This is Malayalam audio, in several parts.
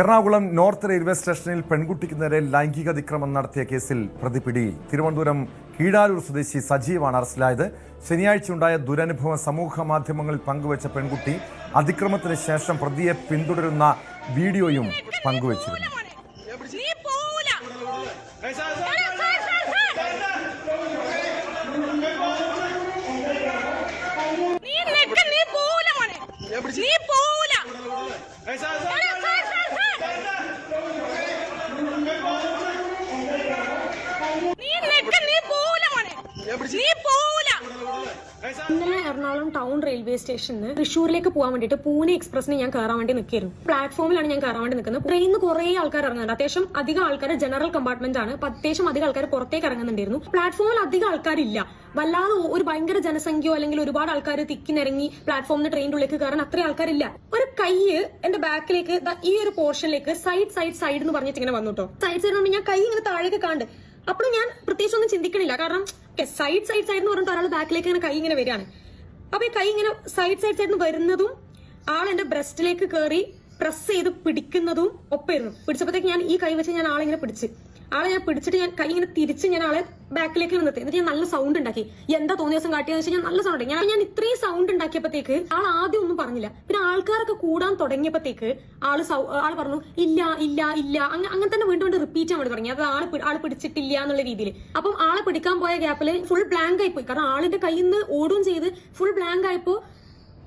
എറണാകുളം നോർത്ത് റെയിൽവേ സ്റ്റേഷനിൽ പെൺകുട്ടിക്ക് നേരെ ലൈംഗിക അതിക്രമം നടത്തിയ കേസിൽ പ്രതി പിടിയിൽ തിരുവനന്തപുരം കീഴാലൂർ സ്വദേശി സജീവാണ് അറസ്റ്റിലായത്. ശനിയാഴ്ച ഉണ്ടായ ദുരനുഭവം സമൂഹ മാധ്യമങ്ങളിൽ പങ്കുവച്ച പെൺകുട്ടി അതിക്രമത്തിന് ശേഷം പ്രതിയെ പിന്തുടരുന്ന വീഡിയോയും പങ്കുവച്ചിരുന്നു. നീ പോവൂല. ഇന്നലെ എറണാകുളം ടൗൺ റെയിൽവേ സ്റ്റേഷനിൽ തൃശ്ശൂരിലേക്ക് പോകാൻ വേണ്ടിയിട്ട് പൂനെ എക്സ്പ്രസിന് ഞാൻ കയറാൻ വേണ്ടി നിൽക്കായിരുന്നു പ്ലാറ്റ്ഫോമിലാണ് ഞാൻ കയറാൻ വേണ്ടി നിൽക്കുന്നത്. ട്രെയിനിൽ നിന്ന് കുറേ ആൾക്കാർ ഇറങ്ങുന്നുണ്ട്. അത്യാവശ്യം അധികം ആൾക്കാർ ജനറൽ കമ്പാർട്ട്മെന്റ് ആണ്. അത്യാവശ്യം അധികം ആൾക്കാർ പുറത്തേക്ക് ഇറങ്ങുന്നുണ്ടായിരുന്നു. പ്ലാറ്റ്ഫോമിൽ അധികം ആൾക്കാരില്ല. വല്ലാതെ ഒരു ഭയങ്കര ജനസംഖ്യയോ അല്ലെങ്കിൽ ഒരുപാട് ആൾക്കാർ തിക്കിനിറങ്ങി പ്ലാറ്റ്ഫോമിന് ട്രെയിനിന്റെ ഉള്ളിലേക്ക് കയറാൻ അത്രയും ആൾക്കാരില്ല. ഒരു കൈ എന്റെ ബാക്കിലേക്ക് ഈ ഒരു പോർഷനിലേക്ക് സൈഡ് സൈഡ് സൈഡ് എന്ന് പറഞ്ഞിട്ട് ഇങ്ങനെ വന്നു കേട്ടോ. സൈഡ് സൈഡ് ഞാൻ കൈ ഇങ്ങനെ താഴേക്ക് കാണ്ട്. അപ്പോൾ ഞാൻ പ്രത്യേകിച്ച് ഒന്നും ചിന്തിക്കണില്ല. കാരണം സൈഡ് സൈഡ് സൈഡ് എന്ന് പറഞ്ഞിട്ട് ഒരാൾ ബാക്കിലേക്ക് ഇങ്ങനെ കൈ ഇങ്ങനെ വരികയാണ്. അപ്പൊ ഈ കൈ ഇങ്ങനെ സൈഡ് സൈഡ് സൈഡ് വരുന്നതും ആൾ എന്റെ ബ്രസ്റ്റിലേക്ക് കയറി പ്രസ് ചെയ്ത് പിടിക്കുന്നതും ഒപ്പായിരുന്നു പിടിച്ചപ്പോഴത്തേക്ക് ഞാൻ ഈ കൈ വെച്ച് ഞാൻ ആളിങ്ങനെ പിടിച്ച്. ആളെ ഞാൻ പിടിച്ചിട്ട് ഞാൻ കൈ ഇങ്ങനെ തിരിച്ച് ഞാൻ ആളെ ബാക്കിലേക്ക് നിർത്തി. എന്നിട്ട് ഞാൻ നല്ല സൗണ്ട് ഉണ്ടാക്കി. എന്താ തോന്നിയ ദിവസം കാട്ടിയെന്ന് വെച്ചാൽ ഞാൻ നല്ല സൗണ്ട് ഞാൻ ഞാൻ ഇത്രയും സൗണ്ട് ഉണ്ടാക്കിയപ്പോഴത്തേക്ക് ആൾ ആദ്യം ഒന്നും പറഞ്ഞില്ല. പിന്നെ ആൾക്കാരൊക്കെ കൂടാൻ തുടങ്ങിയപ്പോഴത്തേക്ക് ആൾ ആൾ പറഞ്ഞു ഇല്ല ഇല്ല ഇല്ല. അങ്ങ- അങ്ങനെ തന്നെ വീണ്ടും വീണ്ടും റിപ്പീറ്റ് വേണ്ടി തുടങ്ങി. അത് ആൾ ആൾ പിടിച്ചിട്ടില്ല എന്നുള്ള രീതിയിൽ. അപ്പം ആളെ പിടിക്കാൻ പോയ ഗ്യാപ്പിൽ ഫുൾ ബ്ലാങ്ക് ആയിപ്പോയി കാരണം ആളിന്റെ കയ്യിൽ നിന്ന് ഓടുകയും ചെയ്ത് ഫുൾ ബ്ലാങ്ക് ആയപ്പോ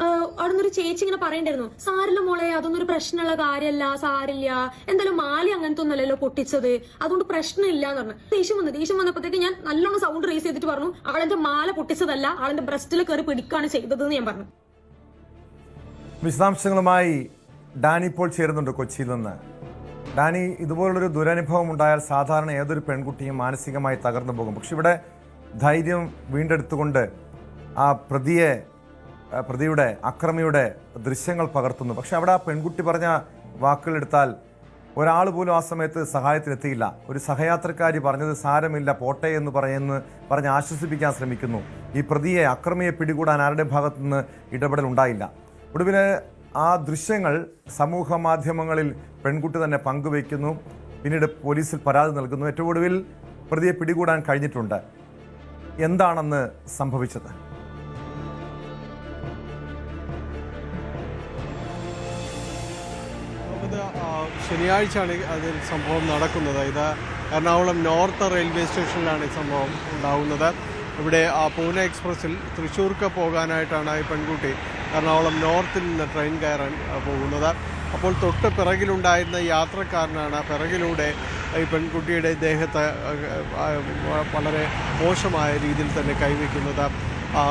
ആഹ് അവിടെ നിന്നൊരു ചേച്ചി ഇങ്ങനെ പറയണ്ടായിരുന്നു. സാരില്ല മോളെ അതൊന്നും ഒരു പ്രശ്നമുള്ള കാര്യമല്ല സാരില്ല. എന്തായാലും മാലി അങ്ങനത്തെ ഒന്നല്ലല്ലോ പൊട്ടിച്ചത്. അതുകൊണ്ട് പ്രശ്നമില്ല എന്ന് പറഞ്ഞു. ദേഷ്യം വന്നു ദേഷ്യം വന്നപ്പോഴത്തേക്ക് ഞാൻ നല്ലോണം സൗണ്ട് റേസ് ചെയ്തിട്ട് പറഞ്ഞു ആളെന്റെ മാല പൊട്ടിച്ചതല്ല ആളെന്റെ ബ്രസ്റ്റിൽ കയറി പിടിക്കാണ് ചെയ്തത് ഞാൻ പറഞ്ഞു. വിശദാംശങ്ങളുമായി ഡാനി ഇപ്പോൾ ചേരുന്നുണ്ട് കൊച്ചിയിൽ നിന്ന്. ഡാനി ഇതുപോലുള്ളൊരു ദുരനുഭവം ഉണ്ടായാൽ സാധാരണ ഏതൊരു പെൺകുട്ടിയും മാനസികമായി തകർന്നു പോകും. പക്ഷെ ഇവിടെ ധൈര്യം വീണ്ടെടുത്തുകൊണ്ട് ആ പ്രതിയെ പ്രതിയുടെ അക്രമിയുടെ ദൃശ്യങ്ങൾ പകർത്തുന്നു. പക്ഷെ അവിടെ ആ പെൺകുട്ടി പറഞ്ഞ വാക്കുകളെടുത്താൽ ഒരാൾ പോലും ആ സമയത്ത് സഹായത്തിനെത്തിയില്ല. ഒരു സഹയാത്രക്കാരി പറഞ്ഞത് സാരമില്ല പോട്ടെ എന്ന് പറയുന്നു പറഞ്ഞ് ആശ്വസിപ്പിക്കാൻ ശ്രമിക്കുന്നു. ഈ പ്രതിയെ അക്രമിയെ പിടികൂടാൻ ആരുടെ ഭാഗത്തു നിന്ന് ഇടപെടൽ ഉണ്ടായില്ല. ഒടുവിൽ ആ ദൃശ്യങ്ങൾ സമൂഹ മാധ്യമങ്ങളിൽ പെൺകുട്ടി തന്നെ പങ്കുവയ്ക്കുന്നു. പിന്നീട് പോലീസിൽ പരാതി നൽകുന്നു. ഏറ്റവും ഒടുവിൽ പ്രതിയെ പിടികൂടാൻ കഴിഞ്ഞിട്ടുണ്ട്. എന്താണെന്ന് സംഭവിച്ചത്? ശനിയാഴ്ചയാണ് അതിൽ സംഭവം നടക്കുന്നത്. ഇത് എറണാകുളം നോർത്ത് റെയിൽവേ സ്റ്റേഷനിലാണ് ഈ സംഭവം ഉണ്ടാവുന്നത്. ഇവിടെ ആ പൂനെ എക്സ്പ്രസ്സിൽ തൃശ്ശൂർക്ക് പോകാനായിട്ടാണ് ഈ പെൺകുട്ടി എറണാകുളം നോർത്തിൽ നിന്ന് ട്രെയിൻ കയറാൻ പോകുന്നത്. അപ്പോൾ തൊട്ട് പിറകിലുണ്ടായിരുന്ന യാത്രക്കാരനാണ് പിറകിലൂടെ ഈ പെൺകുട്ടിയുടെ ദേഹത്ത് വളരെ മോശമായ രീതിയിൽ തന്നെ കൈവയ്ക്കുന്നത്. ആ,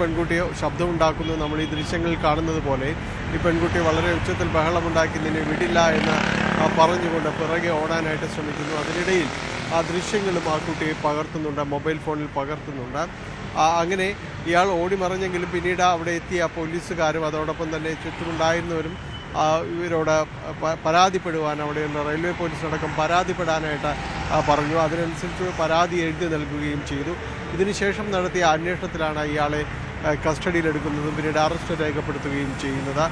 പെൺകുട്ടിയെ ശബ്ദമുണ്ടാക്കുന്നത് നമ്മൾ ഈ ദൃശ്യങ്ങളിൽ കാണുന്നത് പോലെ ഈ പെൺകുട്ടി വളരെ ഉച്ചത്തിൽ ബഹളമുണ്ടാക്കി നിന്നെ വിടില്ല എന്ന് പറഞ്ഞുകൊണ്ട് പിറകെ ഓടാനായിട്ട് ശ്രമിക്കുന്നു. അതിനിടയിൽ ആ ദൃശ്യങ്ങളും ആ കുട്ടിയെ പകർത്തുന്നുണ്ട് മൊബൈൽ ഫോണിൽ പകർത്തുന്നുണ്ട്. അങ്ങനെ ഇയാൾ ഓടി മറിഞ്ഞെങ്കിലും പിന്നീട് അവിടെ എത്തിയ പോലീസുകാരും അതോടൊപ്പം തന്നെ ചുറ്റുമുണ്ടായിരുന്നവരും ഇവരോട് പരാതിപ്പെടുവാൻ അവിടെയുള്ള റെയിൽവേ പോലീസിനടക്കം പരാതിപ്പെടാനായിട്ട് പറഞ്ഞു. അതിനനുസരിച്ച് പരാതി എഴുതി നൽകുകയും ചെയ്തു. ഇതിനുശേഷം നടത്തിയ അന്വേഷണത്തിലാണ് ഇയാളെ കസ്റ്റഡിയിലെടുക്കുന്നതും പിന്നീട് അറസ്റ്റ് രേഖപ്പെടുത്തുകയും ചെയ്യുന്നത്.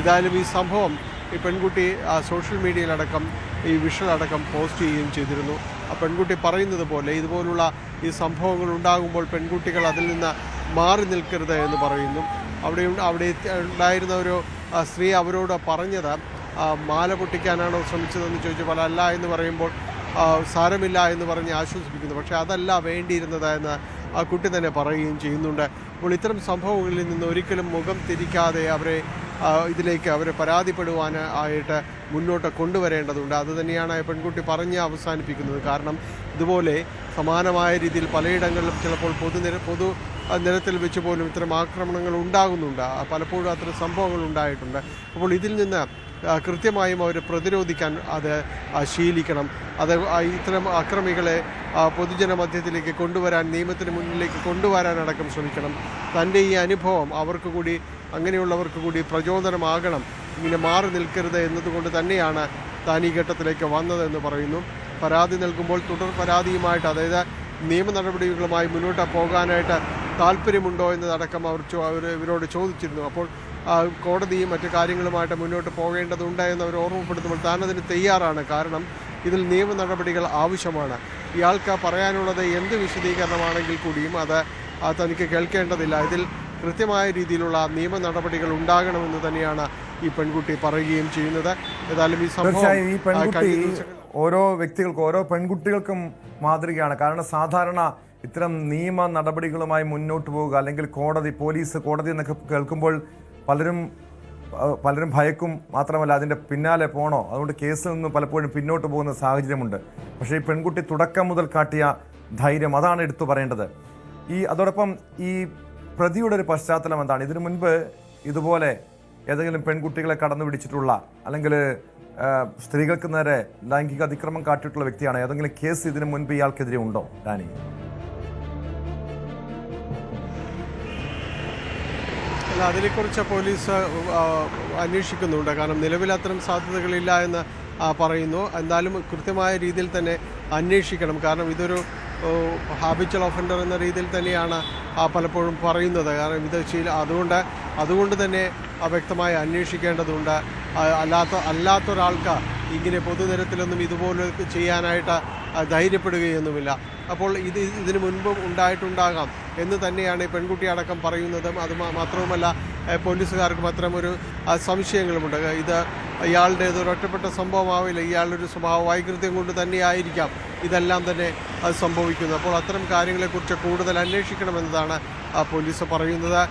ഏതായാലും ഈ സംഭവം ഈ പെൺകുട്ടി സോഷ്യൽ മീഡിയയിലടക്കം ഈ വിഷൽ അടക്കം പോസ്റ്റ് ചെയ്യുകയും ചെയ്തിരുന്നു. ആ പെൺകുട്ടി പറയുന്നത് പോലെ ഇതുപോലുള്ള ഈ സംഭവങ്ങൾ ഉണ്ടാകുമ്പോൾ പെൺകുട്ടികൾ അതിൽ നിന്ന് മാറി നിൽക്കരുത് എന്ന് പറയുന്നു. അവിടെ അവിടെ ഉണ്ടായിരുന്ന ഒരു സ്ത്രീ അവരോട് പറഞ്ഞത് മാല പൊട്ടിക്കാനാണോ ശ്രമിച്ചതെന്ന് ചോദിച്ചപ്പോൾ അല്ല എന്ന് പറയുമ്പോൾ സാരമില്ല എന്ന് പറഞ്ഞ് ആശ്വസിപ്പിക്കുന്നു. പക്ഷേ അതല്ല വേണ്ടിയിരുന്നത് എന്ന് ആ കുട്ടി തന്നെ പറയുകയും ചെയ്യുന്നുണ്ട്. അപ്പോൾ ഇത്തരം സംഭവങ്ങളിൽ നിന്ന് ഒരിക്കലും മുഖം തിരിക്കാതെ അവരെ ഇതിലേക്ക് അവരെ പരാതിപ്പെടുവാൻ ആയിട്ട് മുന്നോട്ട് കൊണ്ടുവരേണ്ടതുണ്ട്. അതുതന്നെയാണ് പെൺകുട്ടി പറഞ്ഞ് അവസാനിപ്പിക്കുന്നത്. കാരണം ഇതുപോലെ സമാനമായ രീതിയിൽ പലയിടങ്ങളിലും ചിലപ്പോൾ പൊതുനിര പൊതു നിരത്തിൽ വെച്ച് പോലും ഇത്തരം ആക്രമണങ്ങൾ ഉണ്ടാകുന്നുണ്ട്. പലപ്പോഴും അത്തരം സംഭവങ്ങൾ ഉണ്ടായിട്ടുണ്ട്. അപ്പോൾ ഇതിൽ നിന്ന് കൃത്യമായും അവർ പ്രതിരോധിക്കാൻ അത് ശീലിക്കണം. അത് ഇത്തരം അക്രമികളെ പൊതുജന മധ്യത്തിലേക്ക് കൊണ്ടുവരാൻ നിയമത്തിന് മുന്നിലേക്ക് കൊണ്ടുവരാനടക്കം ശ്രമിക്കണം. തന്റെ ഈ അനുഭവം അവർക്ക് കൂടി അങ്ങനെയുള്ളവർക്ക് കൂടി പ്രചോദനമാകണം. ഇങ്ങനെ മാറി നിൽക്കരുത് എന്നതുകൊണ്ട് തന്നെയാണ് താൻ ഈ ഘട്ടത്തിലേക്ക് വന്നതെന്ന് പറയുന്നു. പരാതി നൽകുമ്പോൾ തുടർ പരാതിയുമായിട്ട് അതായത് നിയമ നടപടികളുമായി മുന്നോട്ട് പോകാനായിട്ട് താല്പര്യമുണ്ടോ എന്നതടക്കം അവർ ഇവരോട് ചോദിച്ചിരുന്നു. അപ്പോൾ കോടതിയും മറ്റു കാര്യങ്ങളുമായിട്ട് മുന്നോട്ട് പോകേണ്ടതുണ്ട് എന്ന് അവർ ഓർമ്മപ്പെടുത്തുമ്പോൾ താൻ അതിന് തയ്യാറാണ്. കാരണം ഇതിൽ നിയമ നടപടികൾ ആവശ്യമാണ്. ഇയാൾക്ക് പറയാനുള്ളത് എന്ത് വിശദീകരണമാണെങ്കിൽ കൂടിയും അത് തനിക്ക് കേൾക്കേണ്ടതില്ല. ഇതിൽ കൃത്യമായ രീതിയിലുള്ള നിയമ നടപടികൾ ഉണ്ടാകണമെന്ന് തന്നെയാണ് ഈ പെൺകുട്ടി പറയുകയും ചെയ്യുന്നത്. ഏതായാലും ഈ സംഭവം ഈ പെൺകുട്ടി ഓരോ വ്യക്തികൾക്കും ഓരോ പെൺകുട്ടികൾക്കും മാതൃകയാണ്. കാരണം സാധാരണ ഇത്തരം നിയമ നടപടികളുമായി മുന്നോട്ട് പോവുക അല്ലെങ്കിൽ കോടതി പോലീസ് കോടതി എന്നൊക്കെ കേൾക്കുമ്പോൾ പലരും പലരും ഭയക്കും മാത്രമല്ല അതിന്റെ പിന്നാലെ പോണോ? അതുകൊണ്ട് കേസിൽ നിന്ന് പലപ്പോഴും പിന്നോട്ട് പോകുന്ന സാഹചര്യമുണ്ട്. പക്ഷേ ഈ പെൺകുട്ടി തുടക്കം മുതൽ കാട്ടിയ ധൈര്യം അതാണ് എടുത്തു പറയേണ്ടത്. ഈ അതോടൊപ്പം ഈ പ്രതിയുടെ ഒരു പശ്ചാത്തലം എന്താണ്? ഇതിനു മുൻപ് ഇതുപോലെ ഏതെങ്കിലും പെൺകുട്ടികളെ കടന്നു പിടിച്ചിട്ടുള്ള അല്ലെങ്കിൽ സ്ത്രീകൾക്ക് നേരെ ലൈംഗിക അതിക്രമം കാട്ടിയിട്ടുള്ള വ്യക്തിയാണ്. ഏതെങ്കിലും കേസ് ഇതിനു മുൻപ് ഇയാൾക്കെതിരെ ഉണ്ടോ ഡാനി അല്ല അതിനെക്കുറിച്ച് പോലീസ് അന്വേഷിക്കുന്നുണ്ട്. കാരണം നിലവിൽ അത്തരം സാധ്യതകളില്ല എന്ന് പറയുന്നു. എന്നാലും കൃത്യമായ രീതിയിൽ തന്നെ അന്വേഷിക്കണം. കാരണം ഇതൊരു ഹാബിച്വൽ ഒഫൻഡർ എന്ന രീതിയിൽ തന്നെയാണ് പലപ്പോഴും പറയുന്നത്. കാരണം ഇത് ശീല അതുകൊണ്ട് അതുകൊണ്ട് തന്നെ വ്യക്തമായി അന്വേഷിക്കേണ്ടതുണ്ട്. അല്ലാത്ത അല്ലാത്തൊരാൾക്ക് ഇങ്ങനെ പൊതുതരത്തിലൊന്നും ഇതുപോലെ ചെയ്യാനായിട്ട് ധൈര്യപ്പെടുകയൊന്നുമില്ല. അപ്പോൾ ഇത് ഇതിനു മുൻപും ഉണ്ടായിട്ടുണ്ടാകാം എന്ന് തന്നെയാണ് പെൺകുട്ടി അടക്കം പറയുന്നതും. അത് മാത്രവുമല്ല പോലീസുകാർക്കും അത്തരം ഒരു സംശയങ്ങളുമുണ്ട്. ഇത് ഇയാളുടെ ഒരു ഒറ്റപ്പെട്ട സംഭവമാവില്ല. ഇയാളുടെ ഒരു സ്വഭാവ വൈകൃത്യം കൊണ്ട് തന്നെയായിരിക്കാം ഇതെല്ലാം തന്നെ അത് സംഭവിക്കുന്നത്. അപ്പോൾ അത്തരം കാര്യങ്ങളെക്കുറിച്ച് കൂടുതൽ അന്വേഷിക്കണമെന്നതാണ് പോലീസ് പറയുന്നത്.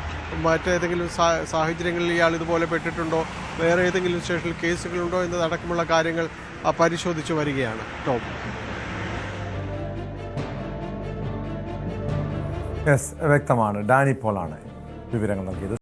മറ്റേതെങ്കിലും സാഹചര്യങ്ങളിൽ ഇയാൾ ഇതുപോലെ പെട്ടിട്ടുണ്ടോ? വേറെ ഏതെങ്കിലും സ്റ്റേഷനിൽ കേസുകളുണ്ടോ എന്നതടക്കമുള്ള കാര്യങ്ങൾ പരിശോധിച്ചു വരികയാണ്. ടോം. വ്യക്തമാണ്. ഡാനി പോളാണ് വിവരങ്ങൾ നൽകിയത്.